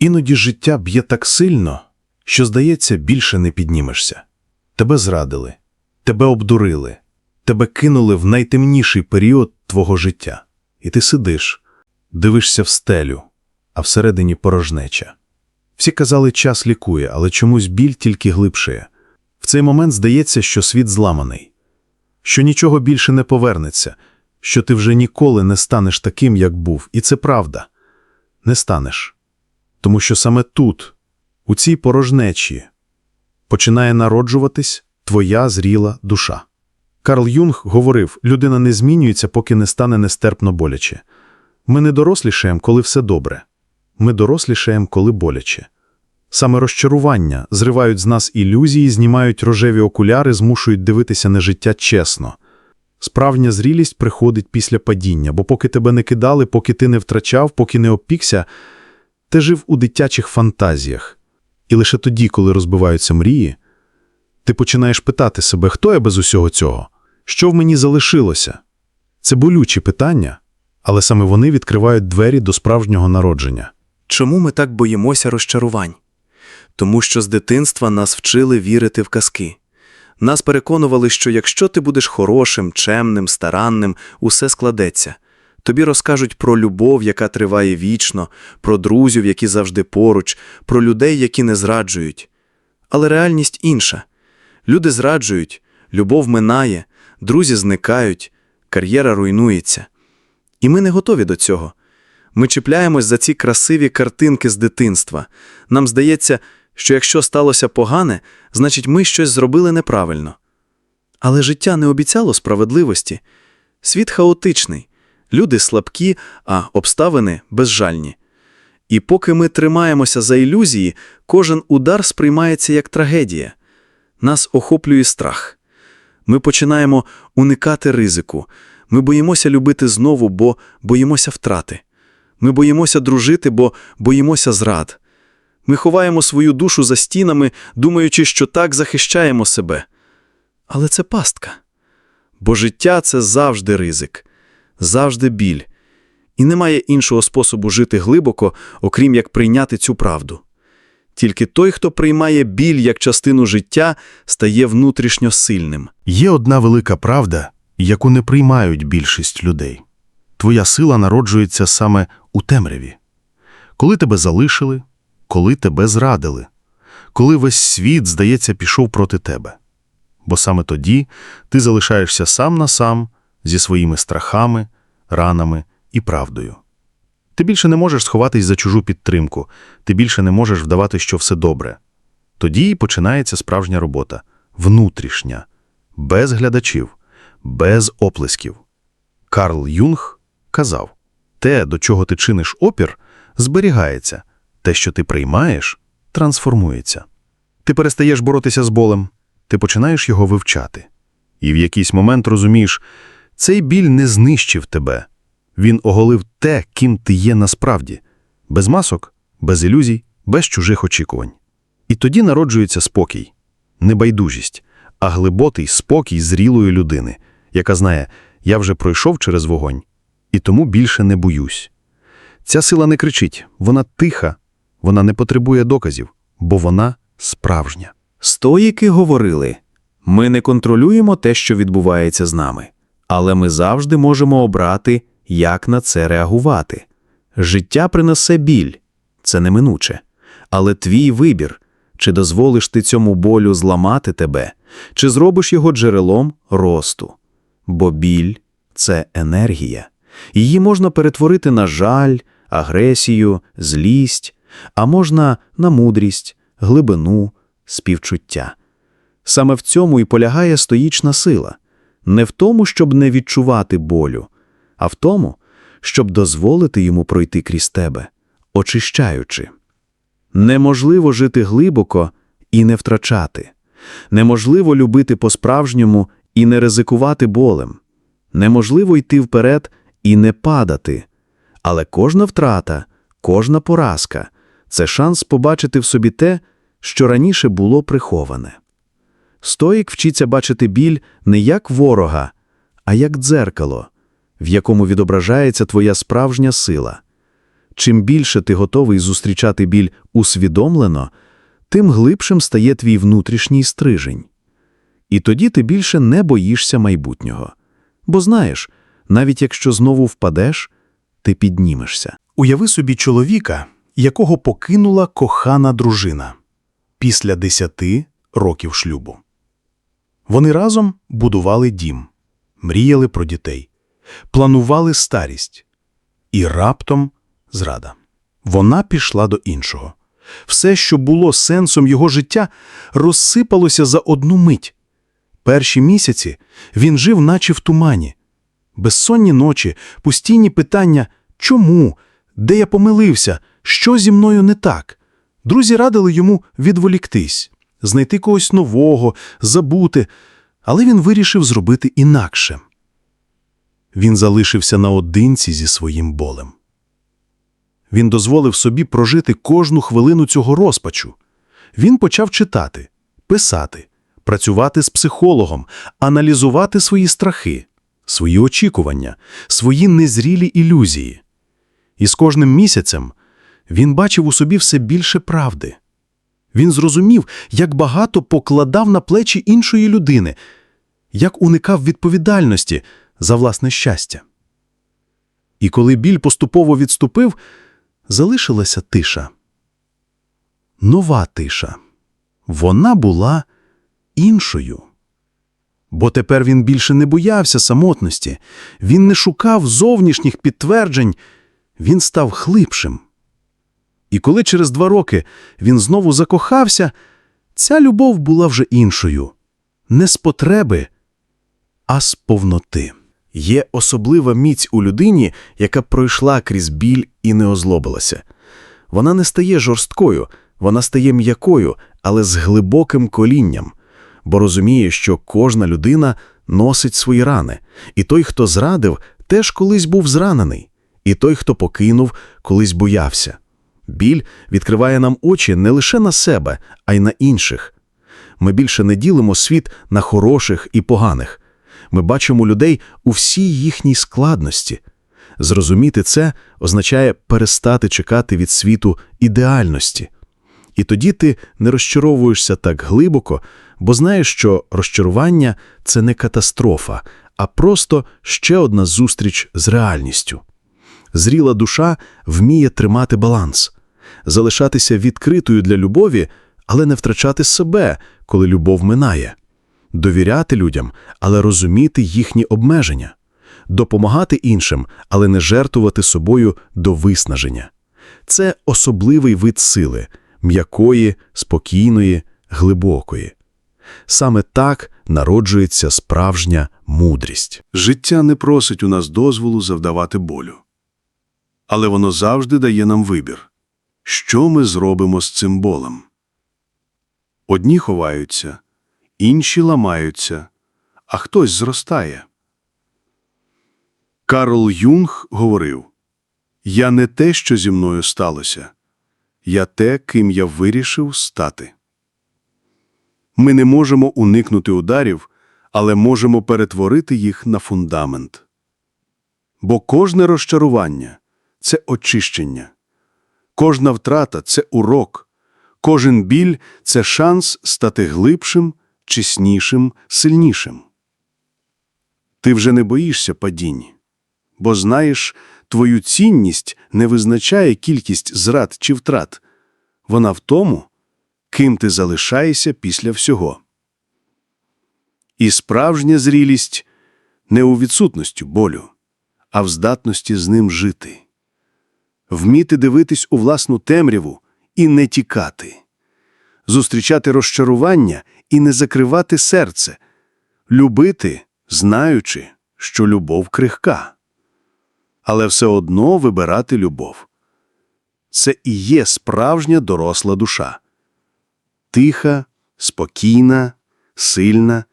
Іноді життя б'є так сильно, що, здається, більше не піднімешся. Тебе зрадили, тебе обдурили, тебе кинули в найтемніший період твого життя. І ти сидиш, дивишся в стелю, а всередині порожнеча. Всі казали, час лікує, але чомусь біль тільки глибшає. В цей момент здається, що світ зламаний, що нічого більше не повернеться, що ти вже ніколи не станеш таким, як був. І це правда. Не станеш. Тому що саме тут, у цій порожнечі, починає народжуватись твоя зріла душа. Карл Юнг говорив, людина не змінюється, поки не стане нестерпно боляче. Ми не дорослішаємо, коли все добре. Ми дорослішаємо, коли боляче. Саме розчарування зривають з нас ілюзії, знімають рожеві окуляри, змушують дивитися на життя чесно. Справжня зрілість приходить після падіння, бо поки тебе не кидали, поки ти не втрачав, поки не опікся, ти жив у дитячих фантазіях. І лише тоді, коли розбиваються мрії, ти починаєш питати себе, хто я без усього цього? Що в мені залишилося? Це болючі питання, але саме вони відкривають двері до справжнього народження. Чому ми так боїмося розчарувань? Тому що з дитинства нас вчили вірити в казки. Нас переконували, що якщо ти будеш хорошим, чемним, старанним, усе складеться. Тобі розкажуть про любов, яка триває вічно, про друзів, які завжди поруч, про людей, які не зраджують. Але реальність інша. Люди зраджують, любов минає, друзі зникають, кар'єра руйнується. І ми не готові до цього. Ми чіпляємось за ці красиві картинки з дитинства. Нам здається, що якщо сталося погане, значить ми щось зробили неправильно. Але життя не обіцяло справедливості. Світ хаотичний, люди слабкі, а обставини безжальні. І поки ми тримаємося за ілюзії, кожен удар сприймається як трагедія. Нас охоплює страх. Ми починаємо уникати ризику. Ми боїмося любити знову, бо боїмося втрати. Ми боїмося дружити, бо боїмося зрад. Ми ховаємо свою душу за стінами, думаючи, що так захищаємо себе. Але це пастка. Бо життя це завжди ризик, завжди біль. І немає іншого способу жити глибоко, окрім як прийняти цю правду. Тільки той, хто приймає біль як частину життя, стає внутрішньо сильним. Є одна велика правда, яку не приймають більшість людей. Твоя сила народжується саме у темряві. Коли тебе залишили, коли тебе зрадили, коли весь світ, здається, пішов проти тебе. Бо саме тоді ти залишаєшся сам на сам зі своїми страхами, ранами і правдою. Ти більше не можеш сховатись за чужу підтримку, ти більше не можеш вдавати, що все добре. Тоді і починається справжня робота внутрішня, без глядачів, без оплесків. Карл Юнг казав: те, до чого ти чиниш опір, зберігається, те, що ти приймаєш, трансформується. Ти перестаєш боротися з болем, ти починаєш його вивчати. І в якийсь момент розумієш, цей біль не знищив тебе. Він оголив те, ким ти є насправді, без масок, без ілюзій, без чужих очікувань. І тоді народжується спокій, не байдужість, а глибокий спокій зрілої людини, яка знає, я вже пройшов через вогонь, і тому більше не боюсь. Ця сила не кричить, вона тиха, вона не потребує доказів, бо вона справжня. Стоїки говорили: ми не контролюємо те, що відбувається з нами, але ми завжди можемо обрати, як на це реагувати. Життя принесе біль, це неминуче, але твій вибір, чи дозволиш ти цьому болю зламати тебе, чи зробиш його джерелом росту. Бо біль це енергія. Її можна перетворити на жаль, агресію, злість, а можна на мудрість, глибину, співчуття. Саме в цьому і полягає стоїчна сила, не в тому, щоб не відчувати болю, а в тому, щоб дозволити йому пройти крізь тебе, очищаючи. Неможливо жити глибоко і не втрачати. Неможливо любити по-справжньому і не ризикувати болем. Неможливо йти вперед і не падати. Але кожна втрата, кожна поразка це шанс побачити в собі те, що раніше було приховане. Стоїк вчиться бачити біль не як ворога, а як дзеркало, в якому відображається твоя справжня сила. Чим більше ти готовий зустрічати біль усвідомлено, тим глибшим стає твій внутрішній стрижень. І тоді ти більше не боїшся майбутнього. Бо знаєш, навіть якщо знову впадеш, ти піднімешся. Уяви собі чоловіка, якого покинула кохана дружина після десяти років шлюбу. Вони разом будували дім, мріяли про дітей, планували старість. І раптом зрада. Вона пішла до іншого. Все, що було сенсом його життя, розсипалося за одну мить. Перші місяці він жив наче в тумані. Безсонні ночі, постійні питання «Чому?», «Де я помилився?», «Що зі мною не так?». Друзі радили йому відволіктись, знайти когось нового, забути, але він вирішив зробити інакше. Він залишився наодинці зі своїм болем. Він дозволив собі прожити кожну хвилину цього розпачу. Він почав читати, писати, працювати з психологом, аналізувати свої страхи, свої очікування, свої незрілі ілюзії. І з кожним місяцем він бачив у собі все більше правди. Він зрозумів, як багато покладав на плечі іншої людини, як уникав відповідальності за власне щастя. І коли біль поступово відступив, залишилася тиша. Нова тиша. Вона була іншою. Бо тепер він більше не боявся самотності, він не шукав зовнішніх підтверджень, він став хлипшим. І коли через два роки він знову закохався, ця любов була вже іншою. Не з потреби, а з повноти. Є особлива міць у людині, яка пройшла крізь біль і не озлобилася. Вона не стає жорсткою, вона стає м'якою, але з глибоким колінням, бо розуміє, що кожна людина носить свої рани, і той, хто зрадив, теж колись був зранений, і той, хто покинув, колись боявся. Біль відкриває нам очі не лише на себе, а й на інших. Ми більше не ділимо світ на хороших і поганих. Ми бачимо людей у всій їхній складності. Зрозуміти це означає перестати чекати від світу ідеальності. І тоді ти не розчаровуєшся так глибоко, бо знаєш, що розчарування – це не катастрофа, а просто ще одна зустріч з реальністю. Зріла душа вміє тримати баланс, залишатися відкритою для любові, але не втрачати себе, коли любов минає, довіряти людям, але розуміти їхні обмеження, допомагати іншим, але не жертвувати собою до виснаження. Це особливий вид сили – м'якої, спокійної, глибокої. Саме так народжується справжня мудрість. Життя не просить у нас дозволу завдавати болю. Але воно завжди дає нам вибір. Що ми зробимо з цим болем? Одні ховаються, інші ламаються, а хтось зростає. Карл Юнг говорив «Я не те, що зі мною сталося. Я те, ким я вирішив стати». Ми не можемо уникнути ударів, але можемо перетворити їх на фундамент. Бо кожне розчарування – це очищення, кожна втрата – це урок, кожен біль – це шанс стати глибшим, чеснішим, сильнішим. Ти вже не боїшся падінь, бо знаєш, твою цінність не визначає кількість зрад чи втрат. Вона в тому, ким ти залишаєшся після всього. І справжня зрілість не у відсутності болю, а в здатності з ним жити. Вміти дивитись у власну темряву і не тікати, зустрічати розчарування і не закривати серце, любити, знаючи, що любов крихка, але все одно вибирати любов. Це і є справжня доросла душа. Тиха, спокійна, сильна,